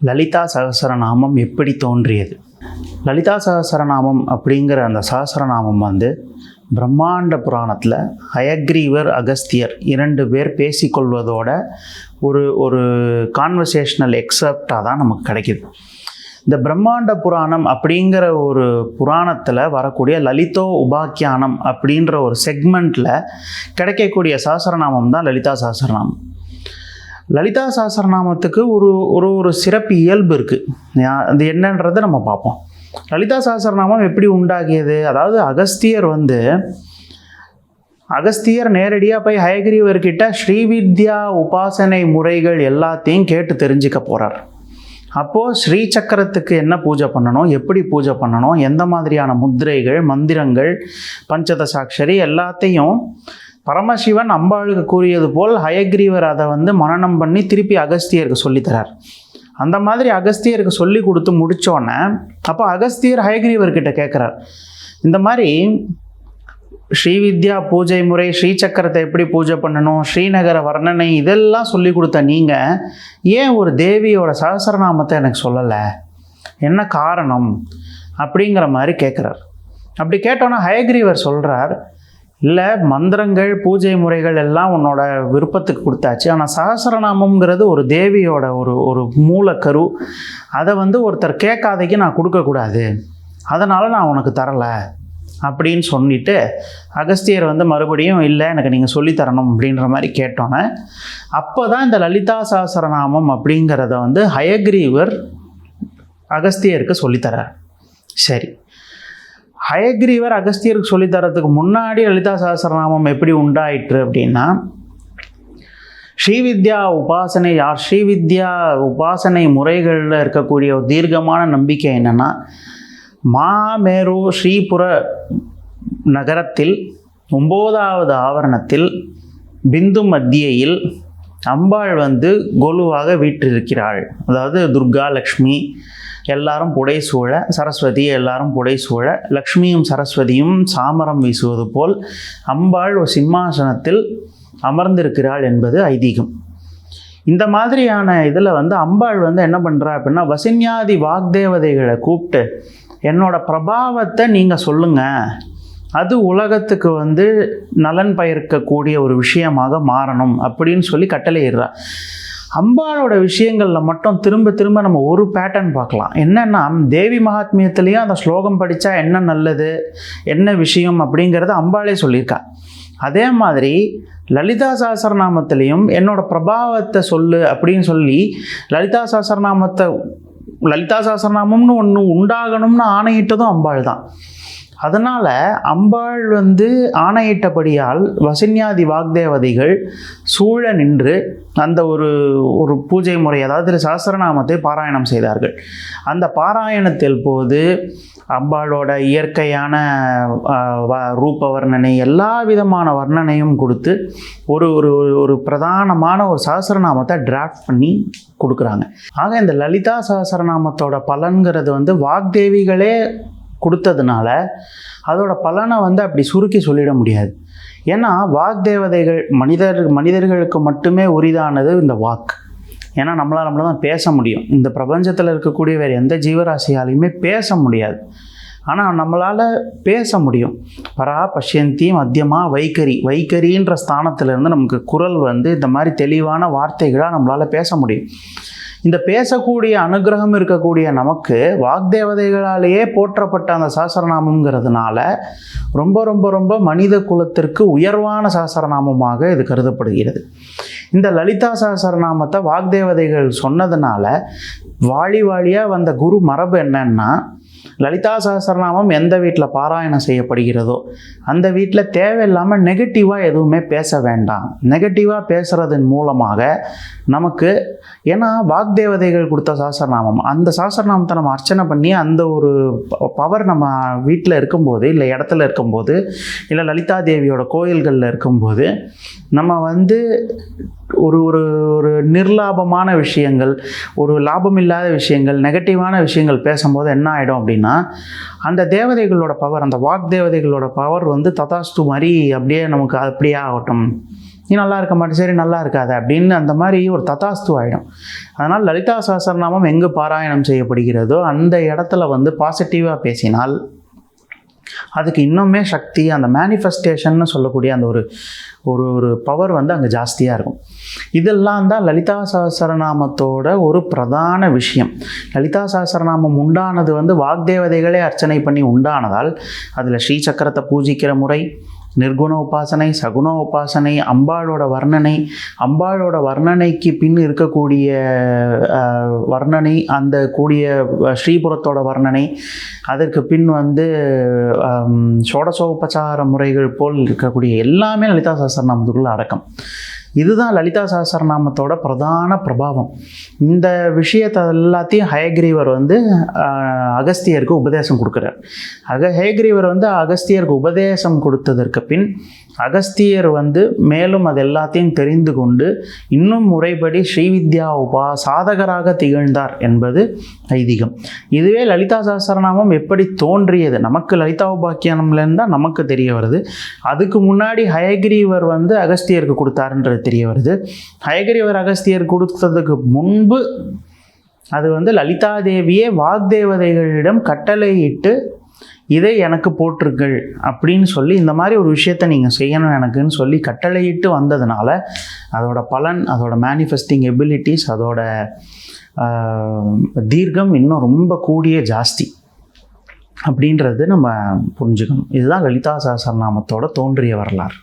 லலிதா சகசரநாமம் எப்படி தோன்றியது? லலிதா சகசரநாமம் அப்படிங்கிற அந்த சகசரநாமம் வந்து பிரம்மாண்ட புராணத்தில் ஹயக்ரீவர் அகஸ்தியர் இரண்டு பேர் பேசிக்கொள்வதோட ஒரு ஒரு கான்வர்சேஷனல் எக்ஸப்டாக தான் நமக்கு கிடைக்கிது. இந்த பிரம்மாண்ட புராணம் அப்படிங்கிற ஒரு புராணத்தில் வரக்கூடிய லலிதோ உபாக்கியானம் அப்படின்ற ஒரு செக்மெண்ட்டில் கிடைக்கக்கூடிய சஹஸ்ரநாமம் தான் லலிதா சாஸ்திரநாமம் லலிதா சாஸ்திரநாமத்துக்கு ஒரு ஒரு ஒரு சிறப்பு இயல்பு இருக்குது அது என்னன்றதை நம்ம பார்ப்போம். லலிதா சாஸ்திரநாமம் எப்படி உண்டாகியது? அதாவது அகஸ்தியர் வந்து அகஸ்தியர் நேரடியாக போய் ஹயகிரீவர்கிட்ட ஸ்ரீவித்யா உபாசனை முறைகள் எல்லாத்தையும் கேட்டு தெரிஞ்சுக்க போகிறார் அப்போது ஸ்ரீ சக்கரத்துக்கு என்ன பூஜை பண்ணணும்? எப்படி பூஜை பண்ணணும்? எந்த மாதிரியான முத்திரைகள் மந்திரங்கள் பஞ்சதசாட்சரி எல்லாத்தையும் பரமசிவன் அம்பாளுக்கு கூறியது போல் ஹயக்ரீவர் அதை வந்து மனநம் பண்ணி திருப்பி அகஸ்தியருக்கு சொல்லித்தரார் அந்த மாதிரி அகஸ்தியருக்கு சொல்லி கொடுத்து முடித்தோன்னே அப்போ அகஸ்தியர் ஹயக்ரீவர்கிட்ட கேட்குறார் இந்த மாதிரி ஸ்ரீவித்யா பூஜை முறை ஸ்ரீசக்கரத்தை எப்படி பூஜை பண்ணணும் ஸ்ரீநகர வர்ணனை இதெல்லாம் சொல்லி கொடுத்த நீங்கள் ஏன் ஒரு தேவியோட சகசரநாமத்தை எனக்கு சொல்லலை? என்ன காரணம்? அப்படிங்கிற மாதிரி கேட்குறார் அப்படி கேட்டோன்னா ஹயக்ரீவர் சொல்கிறார் இல்லை மந்திரங்கள் பூஜை முறைகள் எல்லாம் உன்னோட விருப்பத்துக்கு கொடுத்தாச்சு. ஆனால் சகசரநாமம்ங்கிறது ஒரு தேவியோட ஒரு ஒரு மூலக்கரு அதை வந்து ஒருத்தர் கேட்காதைக்கு நான் கொடுக்கக்கூடாது அதனால் நான் உனக்கு தரலை அப்படின்னு சொல்லிட்டு அகஸ்தியர் வந்து மறுபடியும் இல்லை எனக்கு நீங்கள் சொல்லித்தரணும் அப்படின்ற மாதிரி கேட்டோன்னே அப்போ தான் இந்த லலிதா சஹஸ்ரநாமம் அப்படிங்கிறத வந்து ஹயக்ரீவர் அகஸ்தியருக்கு சொல்லித்தரார் சரி. ஹயக்ரீவர் அகஸ்தியருக்கு சொல்லித்தரத்துக்கு முன்னாடி லலிதா சகசரநாமம் எப்படி உண்டாயிற்று அப்படின்னா ஸ்ரீவித்யா உபாசனை யார் ஸ்ரீவித்யா உபாசனை முறைகளில் இருக்கக்கூடிய ஒரு தீர்க்கமான நம்பிக்கை என்னென்னா மாமேரு ஸ்ரீபுர நகரத்தில் ஒம்போதாவது ஆவரணத்தில் பிந்து மத்தியில் அம்பாள் வந்து கொலுவாக வீற்றிருக்கிறாள். அதாவது துர்கா லக்ஷ்மி எல்லாரும் புடைசூழ சரஸ்வதி எல்லாரும் புடைசூழ லக்ஷ்மியும் சரஸ்வதியும் சாமரம் வீசுவது போல் அம்பாள் ஒரு சிம்மாசனத்தில் அமர்ந்திருக்கிறாள் என்பது ஐதீகம். இந்த மாதிரியான இதில் வந்து அம்பாள் வந்து என்ன பண்ணுறா அப்படின்னா வசின்யாதி வாக்தேவதைகளை கூப்பிட்டு என்னோட பிரபாவத்தை நீங்கள் சொல்லுங்கள் அது உலகத்துக்கு வந்து நலன் பயிர்க்கக்கூடிய ஒரு விஷயமாக மாறணும் அப்படின்னு சொல்லி கட்டளையிடுறா. அம்பாளோட விஷயங்களில் மட்டும் திரும்ப திரும்ப நம்ம ஒரு பேட்டர்ன் பார்க்கலாம். என்னென்னா தேவி மகாத்மியத்துலேயும் அந்த ஸ்லோகம் படித்தா என்ன நல்லது என்ன விஷயம் அப்படிங்கிறத அம்பாளே சொல்லியிருக்கா. அதே மாதிரி லலிதா சாஸ்திரநாமத்திலையும் என்னோட பிரபாவத்தை சொல்லு அப்படின்னு சொல்லி லலிதா சாஸ்திரநாமத்தை லலிதா சாஸ்திரநாமம்னு ஒன்று உண்டாகணும்னு ஆணையிட்டதும் அம்பாள் தான். அதனால் அம்பாள் வந்து ஆணையிட்டபடியால் வசின்யாதி வாக்தேவதைகள் சூழ நின்று அந்த ஒரு ஒரு பூஜை முறை அதாவது சஹஸ்ரநாமத்தை பாராயணம் செய்தார்கள். அந்த பாராயணத்தில் போது அம்பாளோட இயற்கையான வ- ரூப வர்ணனை எல்லா விதமான வர்ணனையும் கொடுத்து ஒரு ஒரு ஒரு- ஒரு பிரதானமான ஒரு சஹஸ்ரநாமத்தை டிராஃப்ட் பண்ணி கொடுக்குறாங்க. ஆக இந்த லலிதா சஹஸ்ரநாமத்தோட பலன்கிறது வந்து வாக்தேவிகளே கொடுத்ததுனால அதோட பலனை வந்து அப்படி சுருக்கி சொல்லிட முடியாது. ஏன்னா வாக்தேவதைகள் மனிதர் மனிதர்களுக்கு மட்டுமே உரிதானது இந்த வாக் ஏன்னா நம்மளால் நம்மள தான் பேச முடியும். இந்த பிரபஞ்சத்தில் இருக்கக்கூடிய வேறு எந்த ஜீவராசியாலையுமே பேச முடியாது. ஆனால் நம்மளால் பேச முடியும். பரா பஷ்யந்தி மத்தியமாக வைகரி. வைகரின்ற ஸ்தானத்திலேருந்து நமக்கு குரல் வந்து இந்த மாதிரி தெளிவான வார்த்தைகளாக நம்மளால் பேச முடியும். இந்த பேசக்கூடிய அனுகிரகம் இருக்கக்கூடிய நமக்கு வாக்தேவதைகளாலேயே போற்றப்பட்ட அந்த சாஸ்திரநாமங்கிறதுனால ரொம்ப ரொம்ப ரொம்ப மனித குலத்திற்கு உயர்வான சாஸ்திரநாமமாக இது கருதப்படுகிறது. இந்த லலிதா சஹஸ்ரநாமத்தை வாக்தேவதைகள் சொன்னதுனால வாழி வாழியாக வந்த குரு மரபு என்னன்னா லலிதா சகசரநாமம் எந்த வீட்டில் பாராயணம் செய்யப்படுகிறதோ அந்த வீட்டில் தேவையில்லாமல் நெகட்டிவாக எதுவுமே பேச வேண்டாம். நெகட்டிவாக பேசுகிறதன் மூலமாக நமக்கு ஏன்னா வாக்தேவதைகள் கொடுத்த சாஸ்திரநாமம் அந்த சாஸ்திரநாமத்தை நம்ம அர்ச்சனை பண்ணி அந்த ஒரு பவர் நம்ம வீட்டில் இருக்கும்போது இல்லை இடத்துல இருக்கும்போது இல்லை லலிதா தேவியோட கோயில்களில் இருக்கும்போது நம்ம வந்து ஒரு ஒரு ஒரு நிர்லாபமான விஷயங்கள் ஒரு லாபம் இல்லாத விஷயங்கள் நெகட்டிவான விஷயங்கள் பேசும்போது என்ன ஆகிடும் அப்படின்னா அந்த தேவதைகளோட பவர் அந்த வாக் தேவதைகளோட பவர் வந்து ததாஸ்து மாதிரி அப்படியே நமக்கு அப்படியே ஆகட்டும். நீ நல்லா இருக்க மாட்டேன் சரி நல்லா இருக்காது அப்படின்னு அந்த மாதிரி ஒரு ததாஸ்து ஆகிடும் அதனால் லலிதா சஹஸ்ரநாமம் எங்கு பாராயணம் செய்யப்படுகிறதோ அந்த இடத்துல வந்து பாசிட்டிவாக பேசினால் அதுக்கு இன்னுமே சக்தி அந்த மேனிஃபெஸ்டேஷன்னு சொல்லக்கூடிய அந்த ஒரு ஒரு ஒரு பவர் வந்து அங்கே ஜாஸ்தியாக இருக்கும். இதெல்லாம் தான் லலிதா சகசரநாமத்தோட ஒரு பிரதான விஷயம். லலிதா சஹசரநாமம் உண்டானது வந்து வாக்தேவதைகளே அர்ச்சனை பண்ணி உண்டானதால் அதில் ஸ்ரீ சக்கரத்தை பூஜிக்கிற முறை நிர்குண உபாசனை சகுண உபாசனை அம்பாளோட வர்ணனை அம்பாளோட வர்ணனைக்கு பின் இருக்கக்கூடிய வர்ணனை அந்த கூடிய ஸ்ரீபுரத்தோட வர்ணனை அதற்கு பின் வந்து ஆம், ஷோடசோபச்சார முறைகள் போல் இருக்கக்கூடிய எல்லாமே லலிதா சஹஸ்ரநாமத்துக்குள்ள அடக்கம். இதுதான் லலிதா சஹஸ்ரநாமத்தோட பிரதான பிரபாவம். இந்த விஷயத்தை எல்லாத்தையும் ஹயக்ரீவர் வந்து அகஸ்தியருக்கு உபதேசம் கொடுக்குறார். அக ஹயக்ரீவர் வந்து அகஸ்தியருக்கு உபதேசம் கொடுத்ததற்கு பின் அகஸ்தியர் வந்து மேலும் அது எல்லாத்தையும் தெரிந்து கொண்டு இன்னும் முறைப்படி ஸ்ரீவித்யா உபா சாதகராக திகழ்ந்தார் என்பது ஐதீகம். இதுவே லலிதா சஹஸ்ரநாமம் எப்படி தோன்றியது? நமக்கு லலிதா உபாக்கியானம்லேருந்து தான் நமக்கு தெரிய வருது. அதுக்கு முன்னாடி ஹயகிரீவர் வந்து அகஸ்தியருக்கு கொடுத்தாருன்றது தெரிய வருது. ஹயகிரீவர் அகஸ்தியர் கொடுத்ததுக்கு முன்பு அது வந்து லலிதா தேவியே வாக்தேவதைகளிடம் கட்டளையிட்டு இதை எனக்கு போட்டிருக்கள் அப்படின்னு சொல்லி இந்த மாதிரி ஒரு விஷயத்த நீங்கள் செய்யணும் எனக்குன்னு சொல்லி கட்டளையிட்டு வந்ததுனால அதோட பலன் அதோட மேனிஃபெஸ்டிங் எபிலிட்டிஸ் அதோட தீர்க்கம் இன்னும் ரொம்ப கூடிய ஜாஸ்தி அப்படின்றது நம்ம புரிஞ்சுக்கணும். இதுதான் லலிதா சஹஸ்ரநாமத்தோட தோன்றிய வரலாறு.